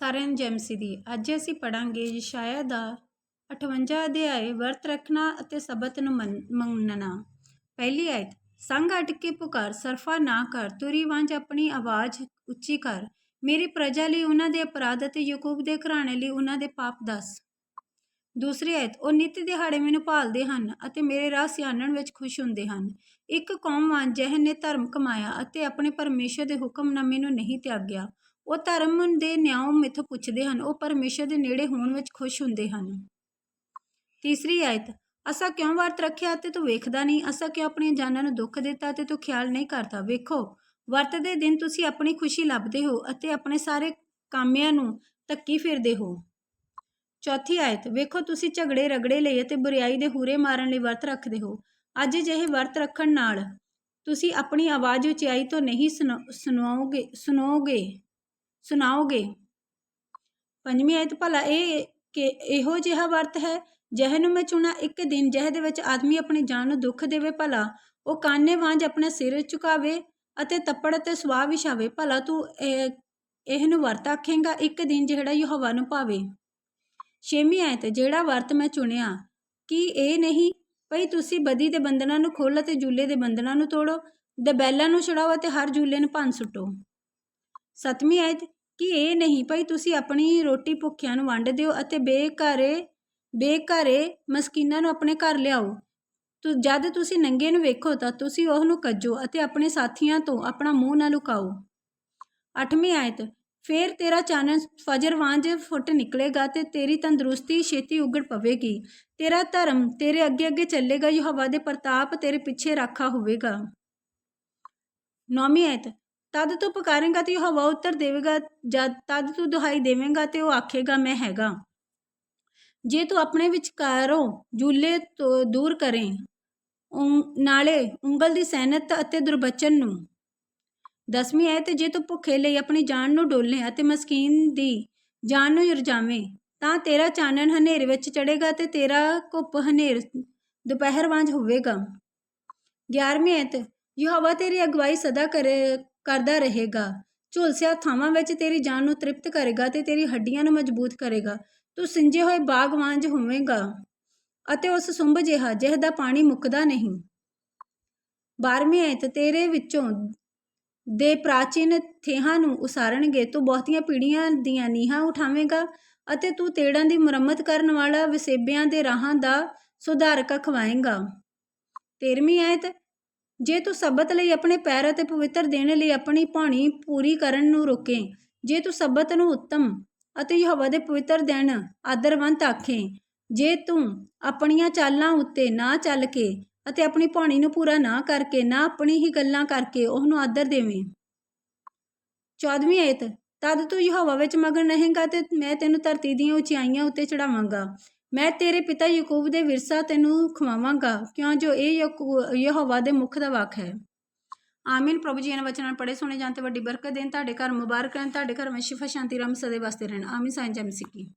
ਸਾਰਿਆਂ ਨੂੰ ਜੈ ਦੀ। ਅੱਜ ਅਸੀਂ ਪੜਾਂਗੇ ਯਸ਼ਾਇਆ ਦਾ 58 ਅਧਿਆਇ, ਵਰਤ ਰੱਖਣਾ ਅਤੇ ਸਬਤ ਨੂੰ ਮੰਨ- ਮੰਨਣਾ। ਪਹਿਲੀ ਆਇਤ, ਸੰਗ ਅਟ ਕੇ ਪੁਕਾਰ, ਸਰਫਾ ਨਾ ਕਰ, ਤੁਰੀ ਵਾਂਝ ਆਪਣੀ ਆਵਾਜ਼ ਉੱਚੀ ਕਰ। ਮੇਰੀ ਪ੍ਰਜਾ ਲਈ ਉਹਨਾਂ ਦੇ ਅਪਰਾਧ ਅਤੇ ਯਾਕੂਬ ਦੇ ਘਰਾਣੇ ਲਈ ਉਹਨਾਂ ਦੇ ਪਾਪ ਦੱਸ। ਦੂਸਰੀ ਆਇਤ, ਉਹ ਨਿਤ ਦਿਹਾੜੇ ਮੈਨੂੰ ਭਾਲਦੇ ਹਨ ਅਤੇ ਮੇਰੇ ਰਾਹ ਸਿਆਣਨ ਵਿੱਚ ਖੁਸ਼ ਹੁੰਦੇ ਹਨ। ਇੱਕ ਕੌਮ ਵਾਂਝ ਜਿਹਨ ਨੇ ਧਰਮ ਕਮਾਇਆ ਅਤੇ ਆਪਣੇ ਪਰਮੇਸ਼ਰ ਦੇ ਹੁਕਮਨਾਮੇ ਨੂੰ ਨਹੀਂ ਤਿਆਗਿਆ। ਉਹ ਧਰਮ ਦੇ ਨਿਆਂ ਮੇਥੋਂ ਪੁੱਛਦੇ ਹਨ, ਉਹ ਪਰਮੇਸ਼ਰ ਦੇ ਨੇੜੇ ਹੋਣ ਵਿੱਚ ਖੁਸ਼ ਹੁੰਦੇ ਹਨ। ਤੀਸਰੀ ਆਇਤ, ਅਸਾਂ ਕਿਉਂ ਵਰਤ ਰੱਖਿਆ ਤੇ ਤੂੰ ਵੇਖਦਾ ਨਹੀਂ? ਅਸਾਂ ਕਿਉਂ ਆਪਣੀਆਂ ਜਾਨਾਂ ਨੂੰ ਦੁੱਖ ਦਿੱਤਾ ਤੇ ਤੂੰ ਖਿਆਲ ਨਹੀਂ ਕਰਦਾ? ਵੇਖੋ ਵਰਤ ਦੇ ਦਿਨ ਤੁਸੀਂ ਆਪਣੀ ਖੁਸ਼ੀ ਲੱਭਦੇ ਹੋ ਅਤੇ ਆਪਣੇ ਸਾਰੇ ਕਾਮਿਆਂ ਨੂੰ ਧੱਕੀ ਫਿਰਦੇ ਹੋ। ਚੌਥੀ ਆਇਤ, ਵੇਖੋ, ਤੁਸੀਂ ਝਗੜੇ ਰਗੜੇ ਲਈ ਅਤੇ ਬੁਰੀਆਈ ਦੇ ਹੂਰੇ ਮਾਰਨ ਲਈ ਵਰਤ ਰੱਖਦੇ ਹੋ। ਅੱਜ ਜਿਹੇ ਵਰਤ ਰੱਖਣ ਨਾਲ ਤੁਸੀਂ ਆਪਣੀ ਆਵਾਜ਼ ਉਚਾਈ ਤੋਂ ਨਹੀਂ ਸੁਣਾ- ਸੁਣਾਓਗੇ, ਸੁਣੋਗੇ। ਸੁਣਾਓਗੇ? ਪੰਜਵੀਂ ਆਇਤ ਭਲਾ ਇਹ ਕਿ ਇਹੋ ਜਿਹਾ ਵਰਤ ਹੈ, ਜਿਹੇ ਨੂੰ ਮੈਂ ਚੁਣਾ ਇੱਕ ਦਿਨ, ਜਿਹੇ ਦੇ ਵਿੱਚ ਆਦਮੀ ਆਪਣੀ ਜਾਨ ਨੂੰ ਦੁੱਖ ਦੇਵੇ ਭਲਾ, ਉਹ ਕਾਨੇ ਵਾਂਝ ਆਪਣਾ ਸਿਰ ਝੁਕਾਵੇ ਅਤੇ ਤੱਪੜ ਅਤੇ ਸਵਾਹ ਵਿਛਾਵੇ, ਭਲਾ ਤੂੰ ਇਹ ਨੂੰ ਵਰਤ ਆਖੇਂਗਾ ਇੱਕ ਦਿਨ ਜਿਹੜਾ ਯਹੋਵਾ ਨੂੰ ਭਾਵੇ ਛੇਵੀਂ ਆਇਤ, ਜਿਹੜਾ ਵਰਤ ਮੈਂ ਚੁਣਿਆ, ਕੀ ਇਹ ਨਹੀਂ? ਭਈ ਤੁਸੀਂ ਬਦੀ ਦੇ ਬੰਧਨਾਂ ਨੂੰ ਖੋਲ੍ਹ ਅਤੇ ਜੂਲੇ ਦੇ ਬੰਧਨਾਂ ਨੂੰ ਤੋੜੋ, ਦਬੈਲਾਂ ਨੂੰ ਛੁਡਾਓ ਅਤੇ ਹਰ ਜੂਲੇ ਨੂੰ ਭੰਨ ਸੁੱਟੋ। ਸਤਵੀਂ ਆਇਤ, ਕਿ ਇਹ ਨਹੀਂ ਭਾਈ ਤੁਸੀਂ ਆਪਣੀ ਰੋਟੀ ਭੁੱਖਿਆਂ ਨੂੰ ਵੰਡ ਦਿਓ ਅਤੇ ਬੇਘਰੇ ਬੇਘਰੇ ਮਸਕੀਨਾਂ ਨੂੰ ਆਪਣੇ ਘਰ ਲਿਆਓ? ਤੂੰ, ਜਦ ਤੁਸੀਂ ਨੰਗੇ ਨੂੰ ਵੇਖੋ ਤਾਂ ਤੁਸੀਂ ਉਹ ਨੂੰ ਕੱਜੋ ਅਤੇ ਆਪਣੇ ਸਾਥੀਆਂ ਤੋਂ ਆਪਣਾ ਮੂੰਹ ਨਾ ਲੁਕਾਓ। ਅੱਠਵੀਂ ਆਇਤ, ਫੇਰ ਤੇਰਾ ਚਾਨਣ ਫਜਰ ਵਾਂਝ ਫੁੱਟ ਨਿਕਲੇਗਾ ਤੇ ਤੇਰੀ ਤੰਦਰੁਸਤੀ ਛੇਤੀ ਉਗੜ ਪਵੇਗੀ। ਤੇਰਾ ਧਰਮ ਤੇਰੇ ਅੱਗੇ ਅੱਗੇ ਚੱਲੇਗਾ, ਯਹੋਵਾ ਦੇ ਪ੍ਰਤਾਪ ਤੇਰੇ ਪਿੱਛੇ ਰਾਖਾ ਹੋਵੇਗਾ। ਨੌਵੀਂ ਆਇਤ ਤਦ ਤੂੰ ਪੁਕਾਰੇਗਾ ਤੇ ਯਹੋਵਾ ਉੱਤਰ ਦੇਵੇਗਾ, ਜਦ ਤਦ ਤੂੰ ਦੁਹਾਈ ਦੇਵੇਂਗਾ ਤੇ ਉਹ ਆਖੇਗਾ, ਮੈਂ ਹੈਗਾ। ਜੇ ਤੂੰ ਆਪਣੇ ਵਿਚਕਾਰੋਂ ਜੂਲੇ ਤੋਂ ਦੂਰ ਕਰੇ, ਉਂ- ਨਾਲੇ ਉਂਗਲ ਦੀ ਸੈਨਤ ਅਤੇ ਦੁਰਬਚਨ ਨੂੰ ਦਸਵੀਂ ਹੈ ਤੇ ਜੇ ਤੂੰ ਭੁੱਖੇ ਲਈ ਆਪਣੀ ਜਾਨ ਨੂੰ ਡੋਲੇ ਅਤੇ ਮਸਕੀਨ ਦੀ ਜਾਨ ਨੂੰ ਰਜਾਵੇਂ, ਤਾਂ ਤੇਰਾ ਚਾਨਣ ਹਨੇਰ ਵਿੱਚ ਚੜੇਗਾ ਤੇ ਤੇਰਾ ਘੁੱਪ ਹਨੇਰ ਦੁਪਹਿਰ ਵਾਂਝ ਹੋਵੇਗਾ। 11ਵੀਂ ਐਤ ਤੇ ਯਹੋਵਾ ਤੇਰੀ ਅਗਵਾਈ ਸਦਾ ਕਰੇ ਕਰਦਾ ਰਹੇਗਾ। ਝੁਲਸਿਆ ਥਾਵਾਂ ਵਿੱਚ ਤੇਰੀ ਜਾਨ ਨੂੰ ਤ੍ਰਿਪਤ ਕਰੇਗਾ ਤੇ ਤੇਰੀ ਹੱਡੀਆਂ ਨੂੰ ਮਜ਼ਬੂਤ ਕਰੇਗਾ। ਤੂੰ ਸਿੰਜੇ ਹੋਏ ਬਾਗ ਵਾਂਝ ਹੋਵੇਂਗਾ ਅਤੇ ਉਸ ਸੁੰਭ ਜਿਹਾ, ਜਿਹਦਾ ਪਾਣੀ ਮੁੱਕਦਾ ਨਹੀਂ। 12ਵੀਂ ਆਇਤ, ਤੇਰੇ ਵਿੱਚੋਂ ਦੇ ਪ੍ਰਾਚੀਨ ਥੇਹਾਂ ਨੂੰ ਉਸਾਰਨਗੇ। ਤੂੰ ਬਹੁਤੀਆਂ ਪੀੜ੍ਹੀਆਂ ਦੀਆਂ ਨੀਹਾਂ ਉਠਾਵੇਂਗਾ ਅਤੇ ਤੂੰ ਤੇੜਾਂ ਦੀ ਮੁਰੰਮਤ ਕਰਨ ਵਾਲਾ ਵਸੇਬਿਆਂ ਦੇ ਰਾਹਾਂ ਦਾ ਸੁਧਾਰਕ ਖਵਾਏਂਗਾ। 13ਵੀਂ ਆਇਤ ਜੇ ਤੂੰ ਸਬਤ ਲਈ ਆਪਣੇ ਪੈਰ ਅਤੇ ਪਵਿੱਤਰ ਦਿਨ ਲਈ ਆਪਣੀ ਭਾਣੀ ਪੂਰੀ ਕਰਨ ਨੂੰ ਰੋਕੇ, ਜੇ ਤੂੰ ਸਬਤ ਨੂੰ ਉੱਤਮ ਅਤੇ ਯਹੋਵਾ ਦੇ ਪਵਿੱਤਰ ਦਿਨ ਆਦਰਵੰਤ ਆਖੇ, ਜੇ ਤੂੰ ਆਪਣੀਆਂ ਚਾਲਾਂ ਉੱਤੇ ਨਾ ਚੱਲ ਕੇ ਅਤੇ ਆਪਣੀ ਭਾਣੀ ਨੂੰ ਪੂਰਾ ਨਾ ਕਰਕੇ ਨਾ ਆਪਣੀ ਹੀ ਗੱਲਾਂ ਕਰਕੇ ਉਹਨੂੰ ਆਦਰ ਦੇਵੇਂ। 14ਵੀਂ ਆਇਤ, ਤਦ ਤੂੰ ਯਹੋਵਾ ਵਿੱਚ ਮਗਨ ਰਹੇਂਗਾ ਤੇ ਮੈਂ ਤੈਨੂੰ ਧਰਤੀ ਦੀਆਂ ਉਚਾਈਆਂ ਉੱਤੇ ਚੜਾਵਾਂਗਾ ਮੈਂ ਤੇਰੇ ਪਿਤਾ ਯਾਕੂਬ ਦੇ ਵਿਰਸਾ ਤੈਨੂੰ ਖਵਾਵਾਂਗਾ, ਕਿਉਂ ਜੋ ਇਹ ਯਾਕੂ- ਯਹੋਵਾ ਦੇ ਮੁਖ ਦਾ ਵਾਕ ਹੈ। ਆਮੀਨ। ਪ੍ਰਭੂ ਜੀ, ਇਹਨਾਂ ਵਚਨਾਂ ਪੜੇ ਸੁਣੇ ਜਾਣ ਤੇ ਵੱਡੀ ਬਰਕਤ ਦੇਣ, ਤੁਹਾਡੇ ਘਰ ਮੁਬਾਰਕ ਰਹਿਣ, ਤੁਹਾਡੇ ਘਰ ਵਿੱਚ ਸ਼ਿਫਾ ਸ਼ਾਂਤੀ ਰਮ ਸਦੇ ਵਾਸਤੇ ਰਹਿਣ। ਆਮੀਨ। ਸਾਈਂ ਜੈ ਸਿੱਕੀ